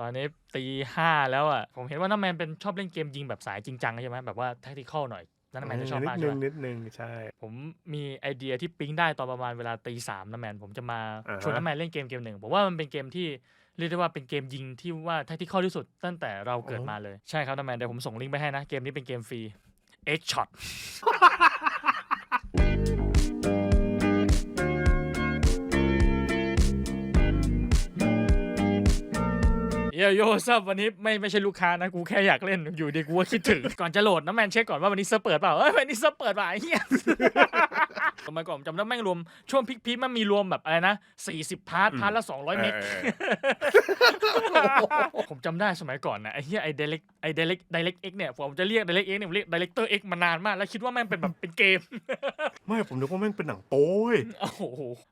ตอนนี้ตีห้าแล้วอะ ผมเห็นว่าน้าแมนเป็นชอบเล่นเกมยิงแบบสายจริงจังใช่ไหมแบบว่าแทคติคอลหน่อยนั่นน้าแมนจะชอบนิมาดกนึใช่งไหมนิดนึงใช่ ผมมีไอเดียที่ปิ๊งได้ตอนประมาณเวลาตีสามน้าแมนผมจะมาอ่าฮะชวนน้าแมนเล่นเกมเกมหนึ่งผมว่ามันเป็นเกมที่เรียกได้ว่าเป็นเกมยิงที่ว่าแทคติคอลที่สุดตั้งแต่เราเกิดมาเลยใช่ครับน้าแมนเดี๋ยวผมส่งลิงก์ไปให้นะเกมนี้เป็นเกมฟรี X Shot เยโย่ซับวันนี้ไม่ไม่ใช่ลูกค้านะกูแค่อยากเล่นอยู่ดีกูก็คิดถึงก่อนจะโหลดนะแมนเช็คก่อนว่าวันนี้เซิร์ฟเปิดเปล่าเอ้ยวันนี้เซิร์ฟเปิดเปล่าไอ้เหี้ยสมัยก่อนผมจำได้แม่งรวมช่วงพีคๆมันมีรวมแบบอะไรนะ40 พาร์ทพาร์ทละ200 เมกเออผมจำได้สมัยก่อนนะไอ้เหี้ยไอ้เดเล็กไอ้เดเล็กไดเล็กเอ็กเนี่ยผมจะเรียกไดเล็กเอ็กเนี่ยผมเรียกไดเรคเตอร์เอ็กมานานมากแล้วคิดว่าแม่งเป็นแบบเป็นเกม ไม่ผมนึกว่าแม่งเป็นหนังโป้ยโอ้โห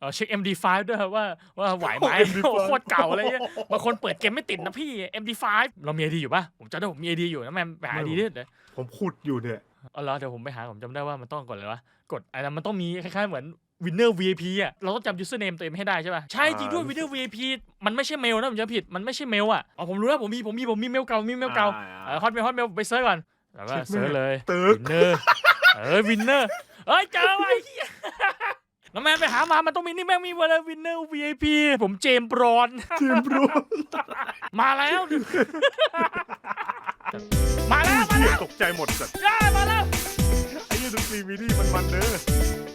เออเช็ค MD5 ด้วยครับว่าว่าไหวไหมโอ้ MD5 โอ้โหโคตรเก่าอะไรเงี้ยบางคนเปิดเกมไม่ติดนะพี่ MD5 เรามีไอดีอยู่ปะผมจำได้ผมมีไอดีอยู่นะแม่ไปหาไอดีดิเดี๋ยวผมขุดอยู่เนี่ยเอาละเดี๋ยวผมไปหาผมจำได้ว่ามันต้องกดอะไรวะกดอะไรนะมันต้องมีคล้ายๆเหมือน winner VIP อะ เราต้องจำ username ตัวเองให้ได้ใช่ป่ะ ใช่จริงด้วย winner VIP มันไม่ใช่เมลนะผมจะผิด มันไม่ใช่เมลอะ อ๋อผมรู้แล้วผมมีผมมีผมมีเมลเก่ามีเมลเก่าอ่าฮอตเมลฮอตเมลไปเซิร์ชก่อน แล้วก็เช็คเมลเซิร์ชเลยตึกวินเนอร์ เออวินเนอร์เอ้ยเจอไอ้เหี้ย แล้วแม่งไปหามา มันต้องมีนี่แม่งมีเวลาวินเนอร์ VIP ผมเจมส์บรอนทีมรู้ มาแล้ว มาแล้ว มาเหี้ยแล้วตกใจหมดสัตว์ได้มาแล้ว ไอ้เหี้ยดูฟรีมีดีมันมันเด้อ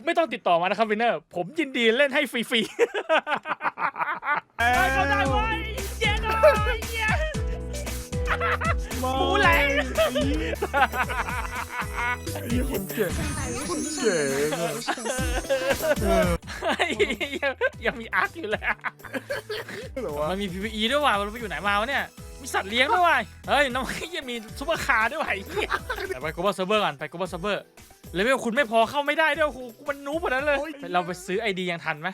ไม่ต้องติดต่อมานะครับวินเนอร์ ผมยินดีเล่นให้ฟรีๆเอ้เอ้ยเขาได้ไว้เจ๊เลยเหี้ยหมูแหลง ไอ้เหี้ยคนเก่งคนเก่งอะเออเฮ้ยยังมีอาร์คอยู่เลยเหรอวะมันมี PVE ด้วยว่ะมันไปอยู่ไหนมาวะเนี่ย มีสัตว์เลี้ยงด้วยว่ะเฮ้ย น้องยังมีซุปเปอร์คาร์ด้วยว่ะไอ้เหี้ยแต่ไป global server ก่อนไป global server เลเวลคุณไม่พอเข้าไม่ได้ด้วยโอ้โหกูมันนูบขนาดนั้นเลย เราไปซื้อไอดียังทันไหม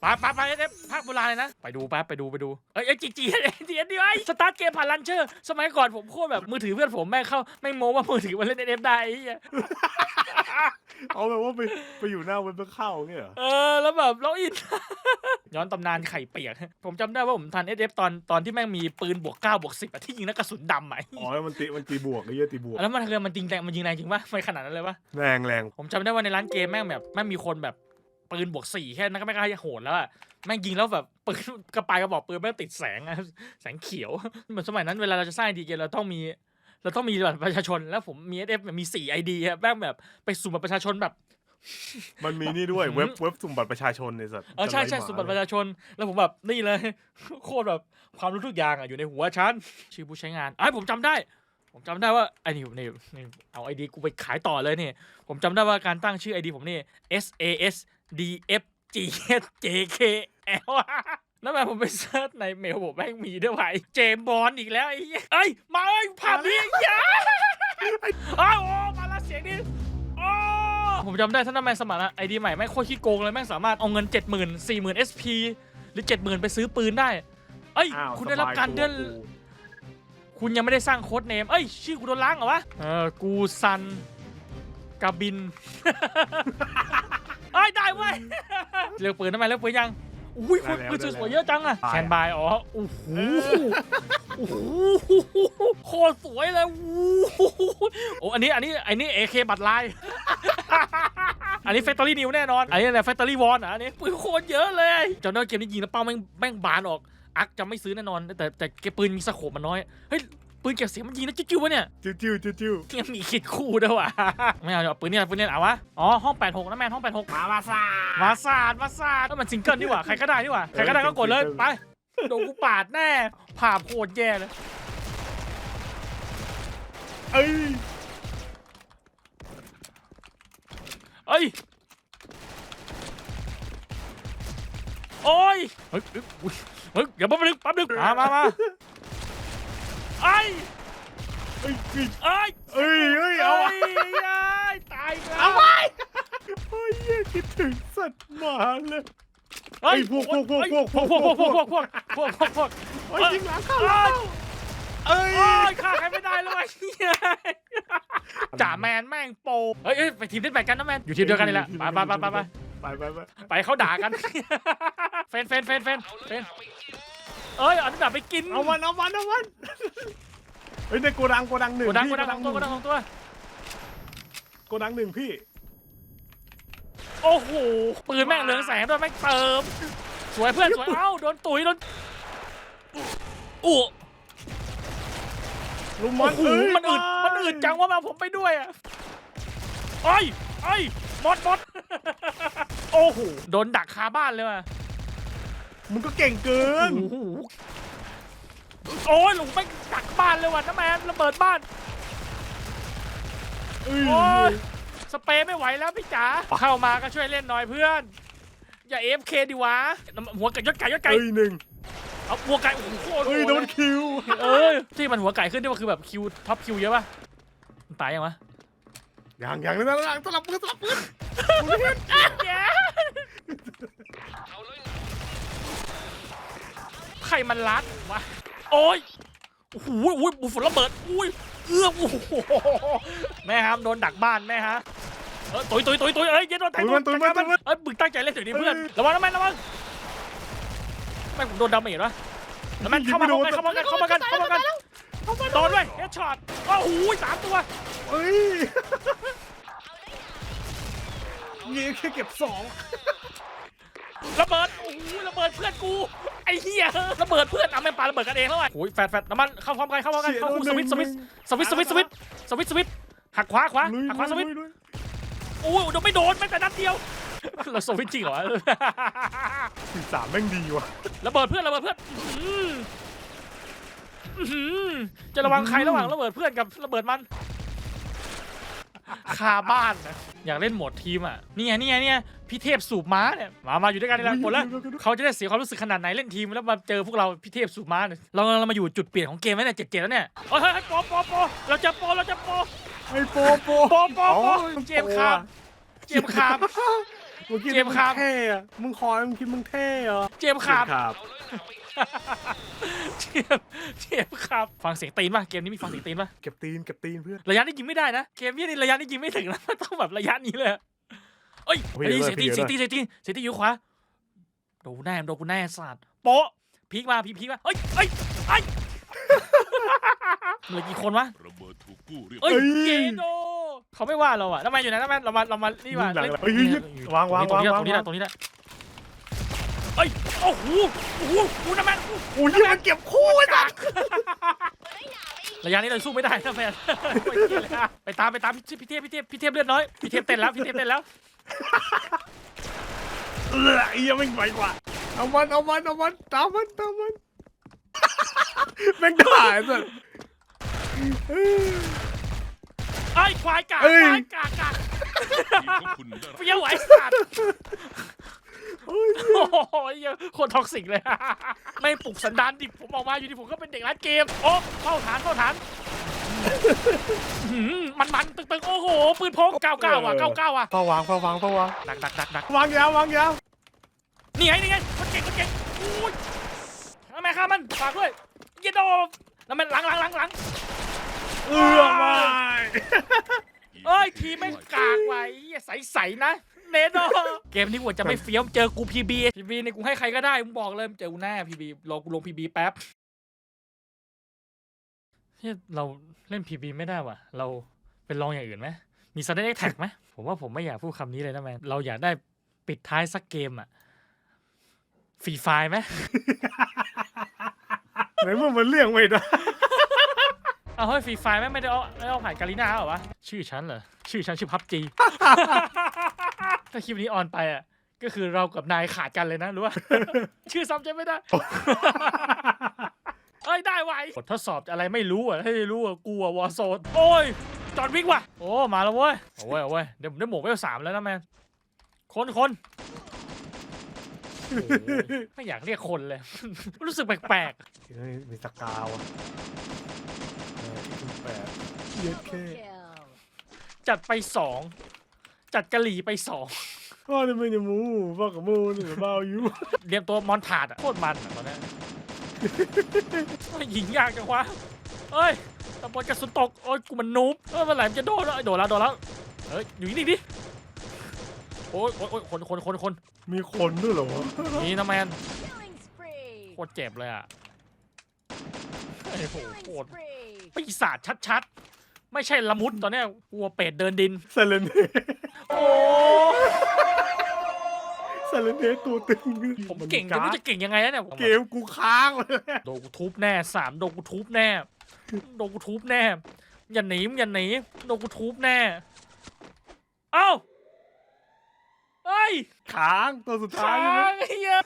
ไปไปไปเอฟภาคโบราณเลยนะ ไปดูแป๊บไปดูไปดู เอ้ยเอ้ยจีจีเอ็นดีเอ็นดีไอสตาร์ทเกมผ่านลันเชอร์สมัยก่อนผมโคตรแบบมือถือเพื่อนผมแม่งเข้าแม่งโม้ว่ามือถือมันเล่นเอฟได้ไอ้เหี้ยเอาแบบว่าไปไปอยู่หน้าเว็บเพื่อเข้าเงี้ยเหรอเออแล้วแบบล็อกอิน ย้อนตำนานไข่เปียก ผมจำได้ว่าผมทันเอฟตอนตอนที่แม่งมีปืนบวกเก้าบวกสิบอะที่ยิงนักกระสุนดำอะอ๋อแล้วมันตีมันตีบวกไอ้เหี้ยตีบวกแล้วมันคือมันจริงแรงมันยิงแรงจริงปะไม่ขนาดนั้นเลยปะแรงแรงผมจำได้ว่าในร้านเกมแม่งแบบแม่งมีคนแบบ ปืนบวกสี่แค่นั้นก็ไม่กล้าจะโหดแล้วอะแม่งยิงแล้วแบบปืนกระปายกระบอกปืนแม่งติดแสงอะแสงเขียวเหมือนสมัยนั้นเวลาเราจะสร้างดีเกมเราต้องมีเราต้องมีบัตรประชาชนแล้วผมมีเอฟมีสี่ไอดีอะแม่งแบบไปสุ่มบัตรประชาชนแบบ มันมีนี่ด้วยอื้อหือเว็บเว็บสุ่มบัตรประชาชนเนี่ยสัตว์เออใช่ใช่จะไล่สมบัติหปมาระชาชน แล้วผมแบบนี่เลย โคตรแบบความรู้ทุกอย่างอะอยู่ในหัวฉันชื่อผู้ใช้งานไอ้ยผมจำได้ผมจำได้ว่าไอ้นี่นี่นี่เอาไอดีกูไปขายต่อเลยนี่ผมจำได้ว่าการตั้งชื่อไอดีผมนี่ S A S D F G H J K L แล้วแบบผมไปเซิร์ชในเมลผมแม่งมีด้วยว่ะไอ้เจมส์บอลอีกแล้วไอ้เหี้ยเอ้ย มาเอ้ยภาพนี้อยาอ้าวโอ้มาแล้วเสียงนี้โอ้ผมจำได้ท่านแมนสมัครไอดีใหม่แม่งโคตรขี้โกงเลยแม่งสามารถเอาเงิน 7 0 0 0 0 0 4 0 0 0 SP หรือ 70,000 ไปซื้อปืนได้ เอ้ยอ้าวคุณได้รับสยการเดือนตัวคุณยังไม่ได้สร้างโค้ดเนม เอ้ย ชื่อกูโดนล้างเหรอวะ เออ กูซันกาบินเอ้ยได้เว้ยเลือกปืนทำไมเลือกปืนยังอุ้ยได้แล้วปืนได้สวยๆแล้วเยอะจังอะตายแคนบายอ๋อโอ้โหโอ้โหโคตรสวยเลยโอ้โหโอ้อันนี้อันนี้อันนี้เอเคบัตรลาย อันนี้แฟคทอรี่นิวแน่นอน อันนี้อะไรแฟคทอรี่วอนอะอันนี้ปืนโคตรเยอะเลยจำได้ว่าเกมนี้ยิงแล้วเป้าแม่งแม่งบานออก อักจะไม่ซื้อแน่นอน แต่แต่เกมปืนมีสโคปมันน้อย เฮ้ย ปืนเก็บเสียงมันยิงนะจิ้วๆวะเนี่ยจิ้วจิ้วจิ้วจิ้วยังมีคิดคู่ด้วยว่ะไม่เอาเอาปืนเนี่ยปืนเนี่ยเอาวะอ๋อห้อง86นะแมนห้อง86มามาซามาสาดมาสาดแล้วมันซิงเกิลนี่หว่าใครก็ได้นี่หว่าใครก็ได้ก็กดเลยไปโดนกูปาดแน่ผ่าโคตรแย่เลยเอ้ยเอ้ยโอ้ยเฮ้ยเฮ้ยอุ๊ยเฮ้ยเดี๋ยวแป๊บนึงแป๊บนึงมามามา ไอ้ยเอ้ยเอ้ยเอ้ยเอ้ยเอ้ยเอาเอ้อะยเอ้ยตายอีกแล้วเอาไปโอ้ยเหี้ยคิดถึงสัตว์หมาเลยเฮ้ยเอ้ยพวกพวกพวกเฮ้ยพวกพวกพวกพวกพวกพวกพวกพวกพวกพวกโอ้ยยิงหลังเข้าเอ้ยเอ้ยโอ้ยฆ่าใครไม่ได้เลยว่ะเหี้ยจ่าแมนแม่งโปรเฮ้ยเฮ้ยไปทีมเล่นแบกกันนะแมนอยู่ทีมเดียวกันนี่แหละไปไปไปไปไปไปไปไปไปไปเขาด่ากันเฟนเฟนเฟนเฟนเฟน เอ้ยเอาน้ำดับไปกินเอามันเอามันเอามันเฮ้ยในโกดังโกดังหนึ่งโกดังพี่โกดังของตัวโกดังของตัว โกดังหนึ่งพี่โอ้โห ปืนแม่งเหลืองแสงด้วยแม่งเติม สวยเพื่อนสวยเอ้าโดนตุ๋ยโดนอู้ลุมโอ้มันโหเอ้ยมันอึดมันอึดจังว่ามาผมไปด้วยอะไอ้ไอ้ยหมดหมดโอ้โหโดนดักคาบ้านเลยว่ะ มึงก็เก่งเกิน โอ้โหโอ้ยหลุงไม่งดักบ้านเลยว่ะน้าแมนระเบิดบ้านเอ้ยโอ้ยสเปรย์ไม่ไหวแล้วพี่จ๋า เข้ามาก็ช่วยเล่นหน่อยเพื่อน อย่าเอฟเคดีวะน้ำหัวไก่ยศไก่ยศไก่เอ้ยหนึ่งเอาหัวไก่โอ้โหโคตรโหเอ้ยดโดเลนยคิว เอ้ยที่มันหัวไก่ขึ้นนี่มันคือแบบคิวท็อปคิวเยอะป่ะมันตายยังวะอย่างอย่างนั้นนะสลับปืนสลับปืนใค รมันรัดวะโอ้ยโอ้โหอุ้ยบุฝนระเบิดอุ้ยเอื้อมโอ้โหแม่ฮามโดนดักบ้านแม่ฮะเออตุยตุยตุยตุยเอ้ยเย็นโดนแทงตุยมันตุยมันตุยมันเอ้ยมึงตั้งใจเล่นถึงนี้เพื่อนระวังนะแม่ระวังแม่งผมโดนดาเมจวะแล้วแม่งเข้ามาเข้ามาเข้ามากันเข้ามากันเข้ามากันโดนด้วยเฮดช็อตโอ้โหสามตัวเอ้ยเงี้ยแค่เก็บสองระเบิดโอ้โหระเบิดเพื่อนกู ไอ้เหี้ยระเบิดเพื่อนเอาแม่งปาระเบิดกันเองแล้วไงโอ้ยแฟดแฟดน้ำมันเข้าพร้อมกันเข้าพร้อมกันเสียเข้าคู่โดสนวิตช์หสนึ่วิตงช์สวิตช์สวิตช์สวิตช์สวิตช์สวิตช์หักขวาขวาลุยหักขวาสวิตช์ลุยลุยโอ้ยโดนไม่โดนแม้แต่นัดเดียวเราสวิตช์จริงเหรอสิบสามแม่งดีว่ะระเบิดเพื่อนระเบิดเพื่อนอื้อหืออื้อหือจะระวังใครระหว่างระเบิดเพื่อนกับระเบิดมัน คาบ้านนะอยากเล่นโหมดทีมอะนี่ไงนี่ไงเนี่ยพี่เทพสูบม้าเนี่ยมามาอยู่ด้วยกันในหละหมดแล้วเขาจะได้เสียความรู้สึกขนาดไหนเล่นทีมแล้วมาเจอพวกเราพี่เทพสูบม้าเนี่ยเราเรามาอยู่จุดเปลี่ยนของเกมแล้วเนี่ยเจ็ดเจ็ดแล้วเนี่ยโอ้ยเฮ้ยเฮ้ยโปโปโปเราจะโปเราจะโปไอ้โปโปโปโปโปเจมส์คามเจมส์คาม เมื่อกี้เจมส์ครับงเท่อะมึงคอยมึงคิดมึงเท่เหรอเจมส์คามครับ เจมส์เจมส์คามฟังเสียงตีนป่ะ เกมนี้มีฟังเสียงตีนป่ะ เก็บตีนเก็บตีนเพื่อน ระยะนี้ยิงไม่ได้นะ เกมนี้นี่ระยะนี้ยิงไม่ถึงนะ มันต้องแบบระยะนี้เลยอะเอ้ยโอ้ยเฮ้ยเดี๋ยวเสียงตีนเดี๋เสียยวงตีนเสียงตีนเสียงตีนอยู่ขวาโดนกูแน่โดนกูแน่สัตว์โป๊ะพีกมาพีกพีกมาเอ้ยเอ้ยเอ้ย เหลือกี่คนวะระเบิดถูกกู้เรียบเอ้ยเอ้ยเจโดเขาไม่ว่าเราอะทำไมอยู่ไหนทำไมเรามาเรามานี่มาหลังเล่นๆเอ้ยเฮ้ยเฮ้ยนี่วางวางตรงนี้วางตรงนี้วางตรงนี้ตรงนี้เอ้ยโอ้โหโอ้โหกูน้ำมันอุ้ยมันเก็บคู่ไอ้สัสระยะนี้เราสู้ไม่ได้นะแมนไปตามไปตามพี่เทพพี่เทพพี่เทพเลือดน้อยพี่เทพเต้นแล้วพี่เทพเต้นแล้วเออไอ้ยังไม่ไหวกว่าเอามันเอามันเอามันตามมันตามมัน แม่งด่าไอ้สัส ไอ้ยควายกากเอ้ยควายกากกากทีมของคุณได้รับเฟี้ยวไหวสัตว์เฮ้ยโอ้โหเหี้ยโคตรท็อกซิกเลย ไม่ปลุกสันดานดิบผมออกมาอยู่ดีผมก็เป็นเด็กร้านเกม โอ้เข้าฐานเข้าฐานหืมมันมันตึกตึกโอ้โห ปืนพกเก้าเก้าอะเก้าเก้าอะเฝ้าวางเฝ้าวางเฝ้าวางดักดักดักดักวางยาววางยาวนี่ไงนี่ไงคนเก่งคนเก่งอุ้ย ทำไมฆ่ามันฝากด้วยเยดโดแล้วมันหลังหลังหลังหลังเอื้อไม่เอ้ยทีมไม่งกากไว้ใสใสๆนะเนโดเกมนี้กูจะไม่เฟี้ยวเจอกูพีบีพีบีในกูให้ใครก็ได้มึงบอกเลยเจอกูแน่พีบีรอกูลงพีบีแป๊บเฮ้ยเราเล่นพีบีไม่ได้ว่ะ เราเป็นลองอย่างอื่นไหมมีซันเดอร์แท็กไหมผมว่าผมไม่อยากพูดคำนี้เลยนะแมนเราอยากได้ปิดท้ายสักเกมอะฟรีไฟไหม ไหนมึงมันเลี่ยงไม่ได้ เอาเฮ้ยฟรีไฟไม่ไม่ได้เอาไม่ได้เอาผ่านการีนาเหรอวะ ชื่อฉันเหรอ ชื่อฉันชื่อพับจี ถ้าคลิปนี้ออนไปอะ ก็คือเรากับนายขาดกันเลยนะรู้ว่า ชื่อซ้ำใจไม่ได้ เอ้ย ได้ไวบททดสอบอะไรไม่รู้อะให้รู้อะกูอะวอร์โซนโอ้ย จอดวิกว่ะ โอ้ มาแล้วเว้ย โอ้ยโอ้ยเดี๋ยวผมได้หมวกเวลสามแล้วนะแมนคนคนโอ้ย ไม่อยากเรียกคนเลย รู้สึกแปลกๆเฮ้ยมีสกาวอะเออที่คุณแปดเย็ดแค่จัดไปสอง จัดกะหรี่ไปสองพ่อนี่ไม่ได้มูพ่อกับมูนี่เบาอยู่เรียมตัวมอนถาดอะโคตรมันอะตอนนี้โอ้ยยิงยากจังวะเอ้ยตะบนกระสุนตก โอ้ยกูมันนูบเอ้ยเมื่อไหร่มันจะโดนแล้วเอ้ยโดนแล้วโดนแล้วเอ้ยอยู่นี่ดิโอ้อ้ยโอ้ยโอ้ยคนคนคนคน มีคนด้วยเหรอวะนี่นะแมน Killing spree. โคตรเจ็บเลยอะโอ้โห Killing โคตร spree. ปีศาจชัดๆ ไม่ใช่ละมุดตอนเนี้ยวัวเป็ดเดินดิน เซเลนเนโอ้เซเลนเนตัวตึงผมเก่งจะไม่รู้จะเก่งยังไงแล้วเนี่ยเกมกูค้างเลยโดนกูทุบแน่สามโดนกูทุบแน่โดนกูทุบแน่อย่าหนีมึงอย่าหนีโดนกูทุบแน่ เอ้า เฮ้ยค้างตัวสุดท้าค้ายใช่ไหมงไอ้เหี้ย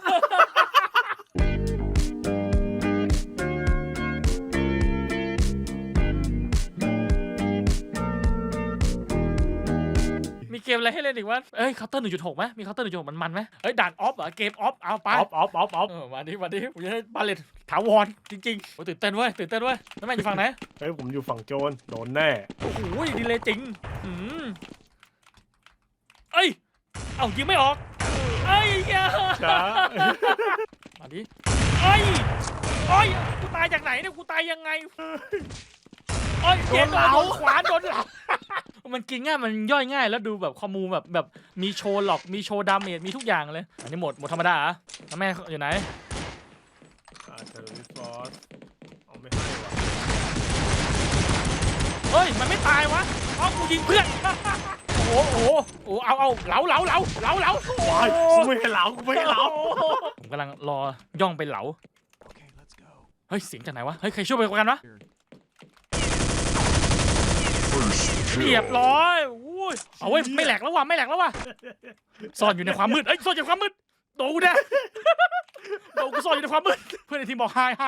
มีเกมอะไรให้เล่นอีกวะเอ้ยเคาน์เตอร์หนึ่งจุดหกไหมมีเคาน์เตอร์หนึ่งจุดหกมันมันๆไหมเอ้ยด่านออฟเหรอเกมออฟเอาไป ออฟออฟออฟออฟเออมาดิมาดิผมจะได้บาเลตถาวรจริงๆโอ้ยตื่นเต้นเว้ยตื่นเต้นเว้ยแล้วแม่งอยู่ฝั่งไหนเฮ้ยผมอยู่ฝั่งโจรโดนแน่ โอ้โหดีเลยจริงอืมเอ้ย เอ้ายิงไม่ออกเอ้ยเหี้ยช้ามาดิเอ้ยเอ้ยกูตายจากไหนเนี่ยกูตายยังไงเอ้ยเจ็บโดนขวานโดนเหลามันกินง่ายมันย่อยง่ายแล้วดูแบบคอมมูแบบแบบมีโชว์หลอกมีโชว์ดาเมจมีทุกอย่างเลย อันนี้หมดหมดธรรมดาเหรอแล้วแม่อยู่ไหนอาจจะวิฟอสเอาไม่ให้ว่ะเฮ้ยมันไม่ตายวะเอากูยิงเพื่อนโอ้โหโอ้โหโอ้โหเอาเอาเหลาเหลาเหลาเหลาเหลาวายกูไม่ให้เหลากูไม่ให้เหลาผมกำลังรอย่องไปเหลาเฮ้ยเสียงจากไหนวะเฮ้ยใครช่วยไปกันวะเรียบร้อยอุ้ยเอาเว้ยไม่แหลกแล้วว่ะไม่แหลกแล้วว่ะซ่อนอยู่ในความมืดเอ้ยซ่อนอยู่ในความมืดโดนกูแน่โดนกูซ่อนอยู่ในความมืดเพื่อนในทีมบอกไฮไฮ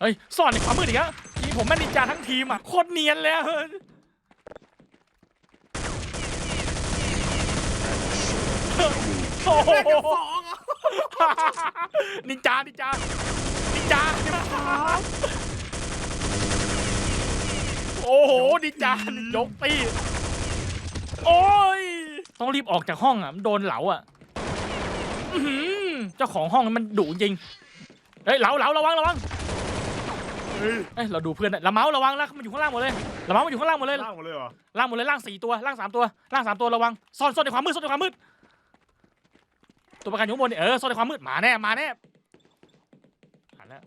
เฮ้ยซ่อนในความมืดอีกแล้ว ทีมผมแม่นินจาทั้งทีมอะโคตรเนียนเลยอะเฮ้ยโอ้โหนินจานินจานินจาโอ้โหนินจายกตีโอ้ยต้องรีบออกจากห้องอะมันโดนเหลาอะเจ้าของห้องมันดุจริงเฮ้ยเหลาเหลาระวังระวัง เฮ้ยเอ้ยเราดูเพื่อนหน่อยละเมาระวังแล้วมันอยู่ข้างล่างหมดเลยละเมามันอยู่ข้างล่างหมดเลยล่างหมดเลยเหรอล่างหมดเลยล่างสี่ตัวล่างสามตัวล่างสามตัวระวังซ่อนซ่อนในความมืดซ่อนในความมืดตัวประกันอยู่ข้างบนเนี่ยเออซ่อนในความมืดมาแน่มาแน่มาแล้ว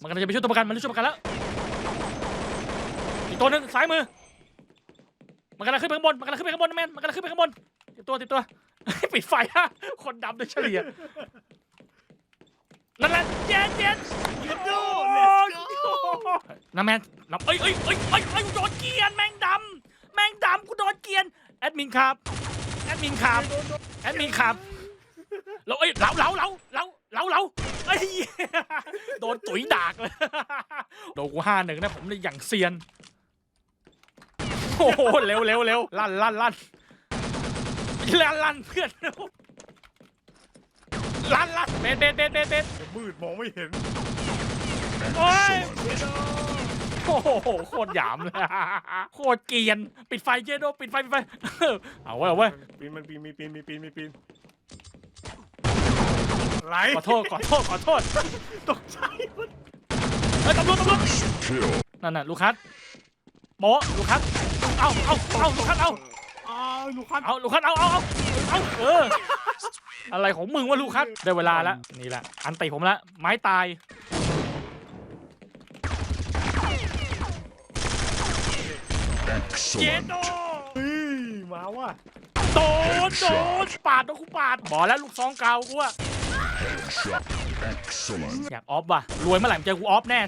มันกำลังจะไปช่วยตัวประกันมันช่วยประกันแล้วอีกตัวหนึงซ้ายมือมันกำลังขึ้นไปข้างบนมันกำลังขึ้นไปข้างบนนะแมนมันกำลังขึ้นไปข้างบนติดตัวติดตัวปิดไฟฮะคนดำโดยเฉลี่ยนั่นแหละเย็นเย็น Let's go นะแมนนับเอ้ยเอ้ยเอ้ยเอ้ยเอ้ยกูโดนเกียนแมงดำแมงดำกูโดนเกียนแอดมินครับแอดมินครับแอดมินครับแล้วเอ้ยเหลาเหลาเหลาเหลาเหลาเหลาเอ้ยโดนตุ๋ยดากเลยโดนกูห้าหนึ่งนะผมเลยอย่างเซียนโอ้โหเร็วเร็วเร็วลั่นลั่นลั่นลั่นลั่นเพื่อนเร็วลั่นลั่นเบสเบสเบสเบสเบสมืดมองไม่เห็น โอ้ยโอ้โหโคตรหยามเลยโคตรเกรียนปิดไฟเจโดปิดไฟปิดไฟเอาไว้ยเอาไว้ยปีนมันปีนมีปีนมีปีนมีปีนไรขอโทษขอโทษขอโทษตกใจเฮ้ยตำรวจตำรวจนั่นน่ะลูคัสโป๊ะลูคัสเอาเอาเอาลูคัสเอาอ้าวลูกคันเอาลูคัสเอาเอาเอาเอาเอออะไรของมึงวะลูคัสได้เวลาแล้วนี่แหละอันติผมละไม้ตาย เจโดเฮ้ยมาว่ะโดนโดนปาดโดนกูปาดบอกแล้วลูกซองเก่ากูอะ Excellent. อยากออฟว่ะรวยเมื่อไหร่มึงเจอกูออฟแน่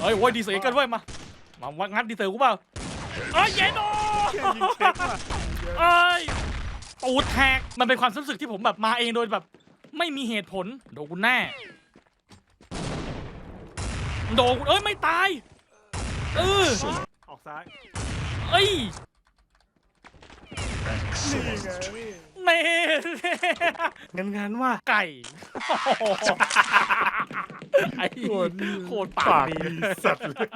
เฮ้ยโว้ยดีเสือกันเว้ยมามาวัดงัดดีเสือกูเปล่าเอ้ยเยโดแค่ยิงเช็คว่ะเอ้ยตูดแทกมันเป็นความรู้สึกที่ผมแบบมาเองโดยแบบ ไม่มีเหตุผลโดนกูแน่โดนกูเอ้ยไม่ตายเออ ออกซ้าย เอ้ยนี่ไงเน่งั้นงั้นว่ะไก่ไอ้โคตรปากดีดีสัตว์เลย